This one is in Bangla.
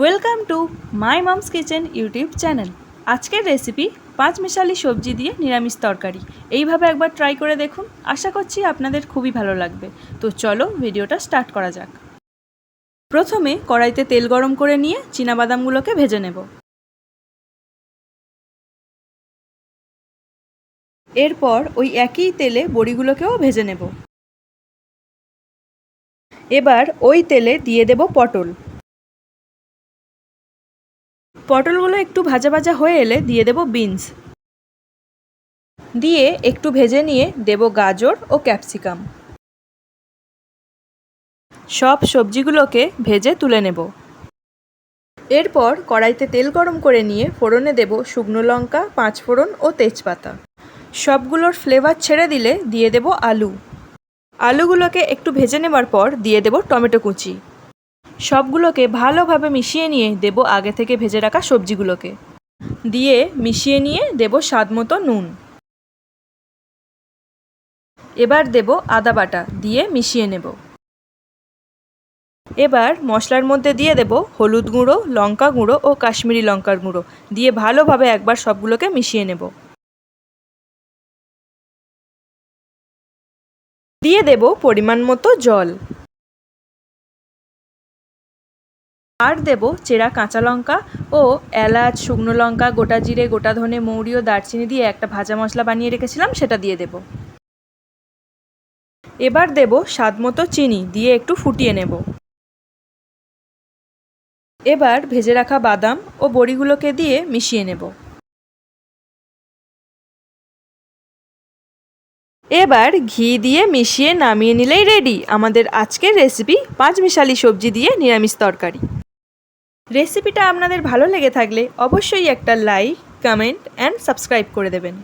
Welcome to my mom's kitchen YouTube channel আজকের রেসিপি পাঁচ মিশালি সবজি দিয়ে নিরামিষ তরকারি। এইভাবে একবার ট্রাই করে দেখুন। আশা করছি আপনাদের খুবই ভালো লাগবে। তো চলো ভিডিওটা স্টার্ট করা যাক। প্রথমে কড়াইতে তেল গরম করে নিয়ে চীনাবাদামগুলোকে ভেজে নেব। এরপর ওই একই তেলে বড়িগুলোকেও ভেজে নেব। এবার ওই তেলে দিয়ে দেব পটল। পটলগুলো একটু ভাজা ভাজা হয়ে এলে দিয়ে দেব বিনস। দিয়ে একটু ভেজে নিয়ে দেব গাজর ও ক্যাপসিকাম। সব সবজিগুলোকে ভেজে তুলে নেব। এরপর কড়াইতে তেল গরম করে নিয়ে ফোড়নে দেব শুকনো লঙ্কা, পাঁচ ফোড়ন ও তেজপাতা। সবগুলোর ফ্লেভার ছেড়ে দিলে দিয়ে দেব আলু। আলুগুলোকে একটু ভেজে নেবার পর দিয়ে দেব টমেটো কুচি। সবগুলোকে ভালোভাবে মিশিয়ে নিয়ে দেব আগে থেকে ভেজে রাখা সবজিগুলোকে। দিয়ে মিশিয়ে নিয়ে দেব স্বাদ মতো নুন। এবার দেব আদা বাটা, দিয়ে মিশিয়ে নেব। এবার মশলার মধ্যে দিয়ে দেব হলুদ গুঁড়ো, লঙ্কা গুঁড়ো ও কাশ্মীরি লঙ্কার গুঁড়ো। দিয়ে ভালোভাবে একবার সবগুলোকে মিশিয়ে নেব। দিয়ে দেব পরিমাণ মতো জল। আর দেব চেরা কাঁচা লঙ্কা ও এলাচ, শুকনো লঙ্কা, গোটা জিরে, গোটা ধনে, মৌরি ও দারচিনি দিয়ে একটা ভাজা মশলা বানিয়ে রেখেছিলাম, সেটা দিয়ে দেব। এবার দেব স্বাদ মতো চিনি দিয়ে একটু ফুটিয়ে নেব। এবার ভেজে রাখা বাদাম ও বড়িগুলোকে দিয়ে মিশিয়ে নেব। এবার ঘি দিয়ে মিশিয়ে নামিয়ে নিলেই রেডি। আমাদের আজকের রেসিপি পাঁচ মিশালি সবজি দিয়ে নিরামিষ তরকারি। রেসিপিটা আপনাদের ভালো লেগে থাকলে অবশ্যই একটা লাইক কমেন্ট অ্যান্ড সাবস্ক্রাইব করে দেবেন।